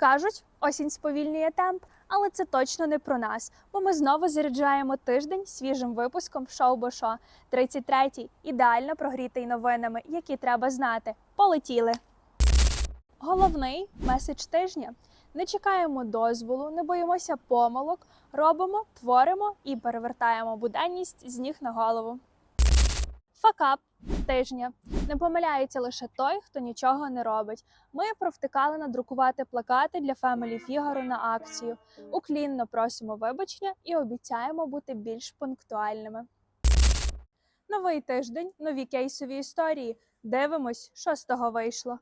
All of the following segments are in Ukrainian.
Кажуть, осінь сповільнює темп, але це точно не про нас, бо ми знову заряджаємо тиждень свіжим випуском шоу Бошо. 33-й ідеально прогрітий новинами, які треба знати. Полетіли. Головний меседж тижня. Не чекаємо дозволу, не боїмося помилок, робимо, творимо і перевертаємо буденність з ніг на голову. Факап тижня. Не помиляється лише той, хто нічого не робить. Ми провтикали надрукувати плакати для Family Figaro на акцію. Уклінно просимо вибачення і обіцяємо бути більш пунктуальними. Новий тиждень, нові кейсові історії. Дивимось, що з того вийшло.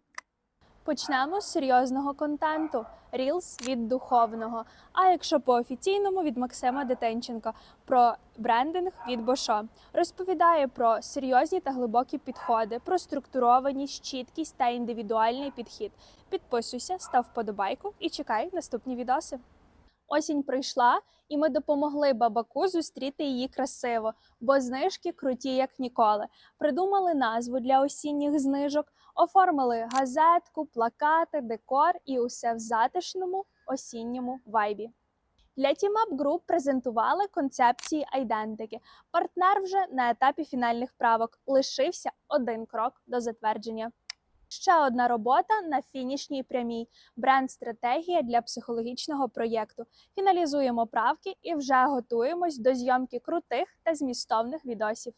Почнемо з серйозного контенту Reels від духовного. А якщо по офіційному від Максима Детенченка про брендинг від Бошо розповідає про серйозні та глибокі підходи, про структурованість, чіткість та індивідуальний підхід. Підписуйся, став вподобайку і чекай наступні відоси. Осінь прийшла, і ми допомогли бабаку зустріти її красиво, бо знижки круті як ніколи. Придумали назву для осінніх знижок, оформили газетку, плакати, декор і усе в затишному осінньому вайбі. Для Team Up Group презентували концепції айдентики. Партнер вже на етапі фінальних правок лишився один крок до затвердження. Ще одна робота на фінішній прямій бренд-стратегія для психологічного проєкту. Фіналізуємо правки і вже готуємось до зйомки крутих та змістовних відосів.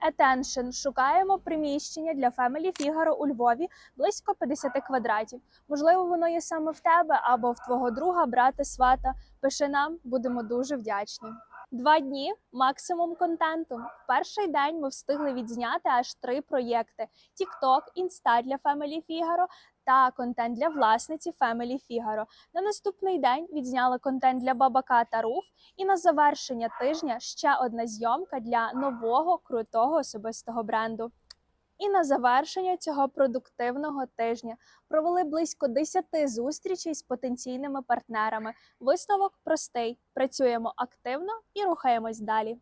Attention. Шукаємо приміщення для Family Figaro у Львові близько 50 квадратів. Можливо, воно є саме в тебе або в твого друга, брата, свата. Пиши нам, будемо дуже вдячні. Два дні максимум контенту. В перший день ми встигли відзняти аж три проєкти: TikTok, інста для Family Figaro та контент для власниці Family Figaro. На наступний день відзняли контент для бабака та руф. І на завершення тижня ще одна зйомка для нового крутого особистого бренду. І на завершення цього продуктивного тижня провели близько 10 зустрічей з потенційними партнерами. Висновок простий: працюємо активно і рухаємось далі.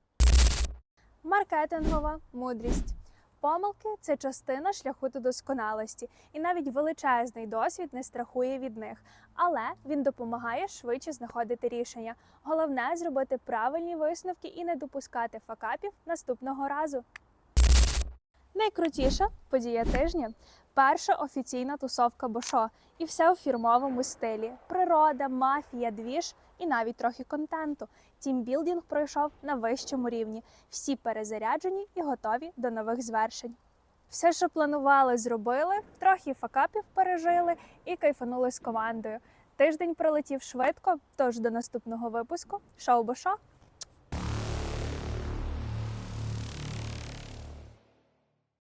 Маркетингова мудрість. Помилки це частина шляху до досконалості, і навіть величезний досвід не страхує від них, але він допомагає швидше знаходити рішення. Головне зробити правильні висновки і не допускати факапів наступного разу. Найкрутіша подія тижня перша офіційна тусовка Бошо, і все у фірмовому стилі: природа, мафія, двіж і навіть трохи контенту. Тімбілдинг пройшов на вищому рівні. Всі перезаряджені і готові до нових звершень. Все, що планували, зробили, трохи факапів пережили і кайфанули з командою. Тиждень пролетів швидко, тож до наступного випуску. Шоу Бошо